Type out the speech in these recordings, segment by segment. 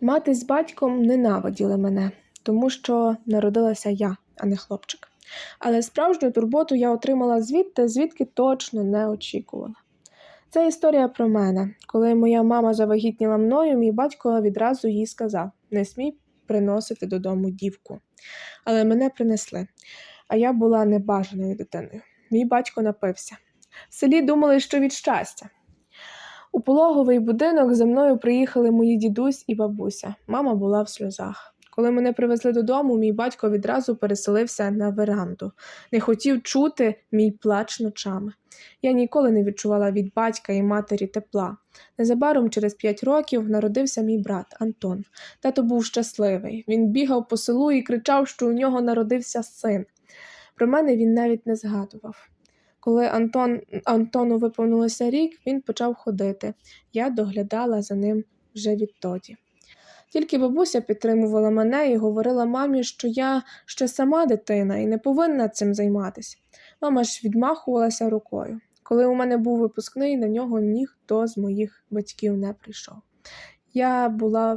Мати з батьком ненавиділи мене, тому що народилася я, а не хлопчик. Але справжню турботу я отримала звідти, звідки точно не очікувала. Це історія про мене. Коли моя мама завагітніла мною, мій батько відразу їй сказав: не смій приносити додому дівку. Але мене принесли, а я була небажаною дитиною. Мій батько напився. В селі думали, що від щастя. У пологовий будинок за мною приїхали мої дідусь і бабуся. Мама була в сльозах. Коли мене привезли додому, мій батько відразу переселився на веранду. Не хотів чути мій плач ночами. Я ніколи не відчувала від батька і матері тепла. Незабаром, через п'ять років, народився мій брат Антон. Тато був щасливий. Він бігав по селу і кричав, що у нього народився син. Про мене він навіть не згадував. Коли Антон, Антону виповнилося рік, він почав ходити. Я доглядала за ним вже відтоді. Тільки бабуся підтримувала мене і говорила мамі, що я ще сама дитина і не повинна цим займатися. Мама ж відмахувалася рукою. Коли у мене був випускний, на нього ніхто з моїх батьків не прийшов. Я була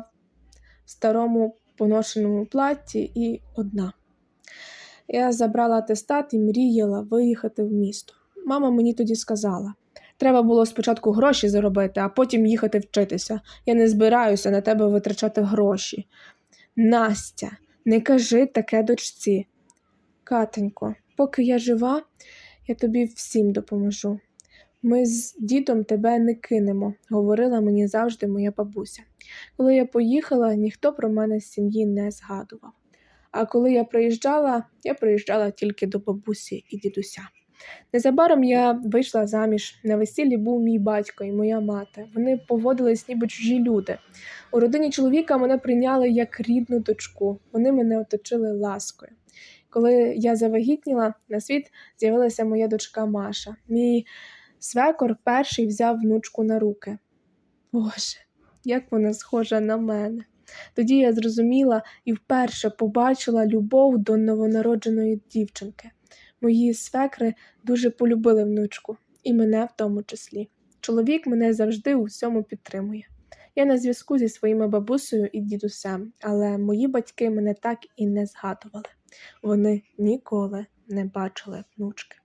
в старому поношеному платті і одна. Я забрала атестат і мріяла виїхати в місто. Мама мені тоді сказала: треба було спочатку гроші заробити, а потім їхати вчитися. Я не збираюся на тебе витрачати гроші. Настя, не кажи таке дочці. Катенько, поки я жива, я тобі всім допоможу. Ми з дідом тебе не кинемо, говорила мені завжди моя бабуся. Коли я поїхала, ніхто про мене з сім'ї не згадував. А коли я приїжджала, я приїжджала тільки до бабусі і дідуся. Незабаром я вийшла заміж. На весіллі був мій батько і моя мати. Вони поводились ніби чужі люди. У родині чоловіка мене прийняли як рідну дочку. Вони мене оточили ласкою. Коли я завагітніла, на світ з'явилася моя дочка Маша. Мій свекор перший взяв внучку на руки. Боже, як вона схожа на мене. Тоді я зрозуміла і вперше побачила любов до новонародженої дівчинки. Мої свекри дуже полюбили внучку, і мене в тому числі. Чоловік мене завжди у всьому підтримує. Я на зв'язку зі своїми бабусею і дідусем, але мої батьки мене так і не згадували. Вони ніколи не бачили внучки.